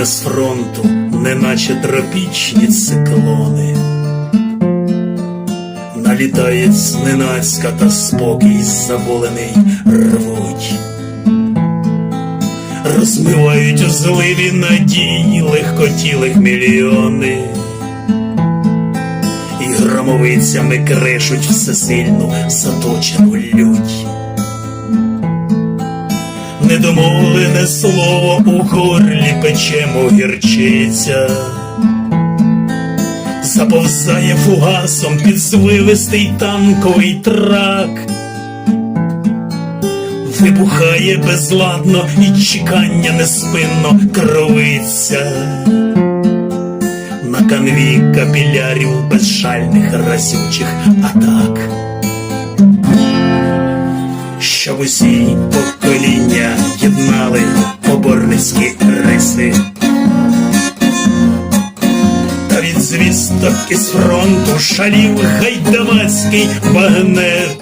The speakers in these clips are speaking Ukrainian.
повідомлення з фронту, неначе тропічні циклони. Налітає зненацька та спокій заболений рвуть. Розмивають зливі надії легкотілих мільйони. І громовицями крешуть всесильну заточену лють. Недомовлене слово у горлі печемо гірчиця, заповзає фугасом під звивистий танковий трак, вибухає безладно і чекання неспинно кровиться. На канві капілярів безшальних разючих атак. Щоб усі покоління єднали поборницькі риси. Та від звісток із фронту шалів гайдамацький багнет.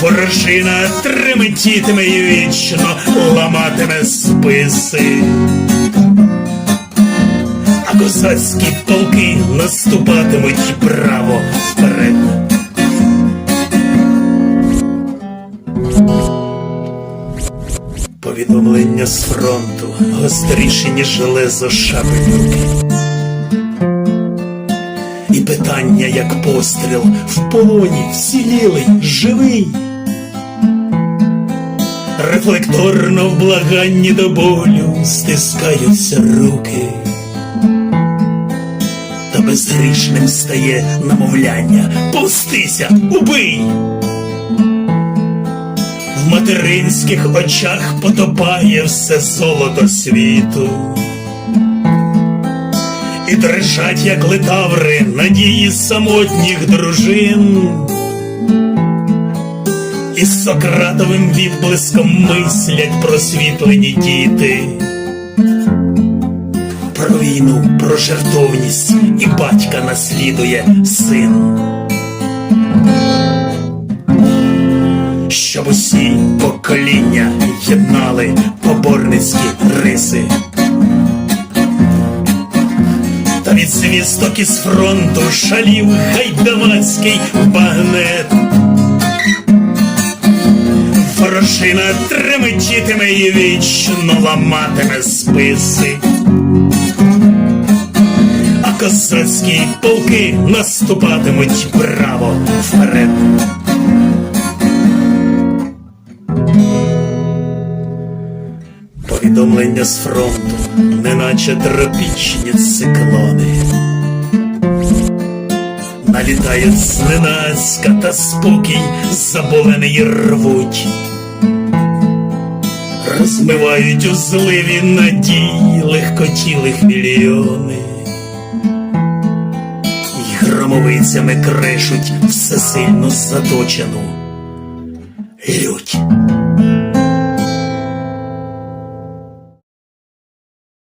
Ворожина тремтітиме і вічно ламатиме списи. А козацькі полки наступатимуть право вперед. Повідомлення з фронту гостріші, ніж железо шабельки. І питання, як постріл в полоні всілілий, живий. Рефлекторно в благанні до болю стискаються руки. Та безгрішним стає намовляння. Пустися, убий! Материнських очах потопає все золото світу. І дрижать, як литаври, надії самотніх дружин. І з Сократовим відблиском мислять просвітлені діти. Про війну, про жертовність і батька наслідує син. Щоб усі покоління єднали поборницькі риси. Та від звісток із фронту шалів гайдамацький багнет. Ворожина тремтітиме і вічно ламатиме списи. А козацькі полки наступатимуть браво вперед. Повідомлення з фронту, неначе тропічні циклони. Налітає зненацька та спокій заболений рвуть. Розмивають у зливі надії легкотілих мільйони. І громовицями крешуть всесильно заточену лють.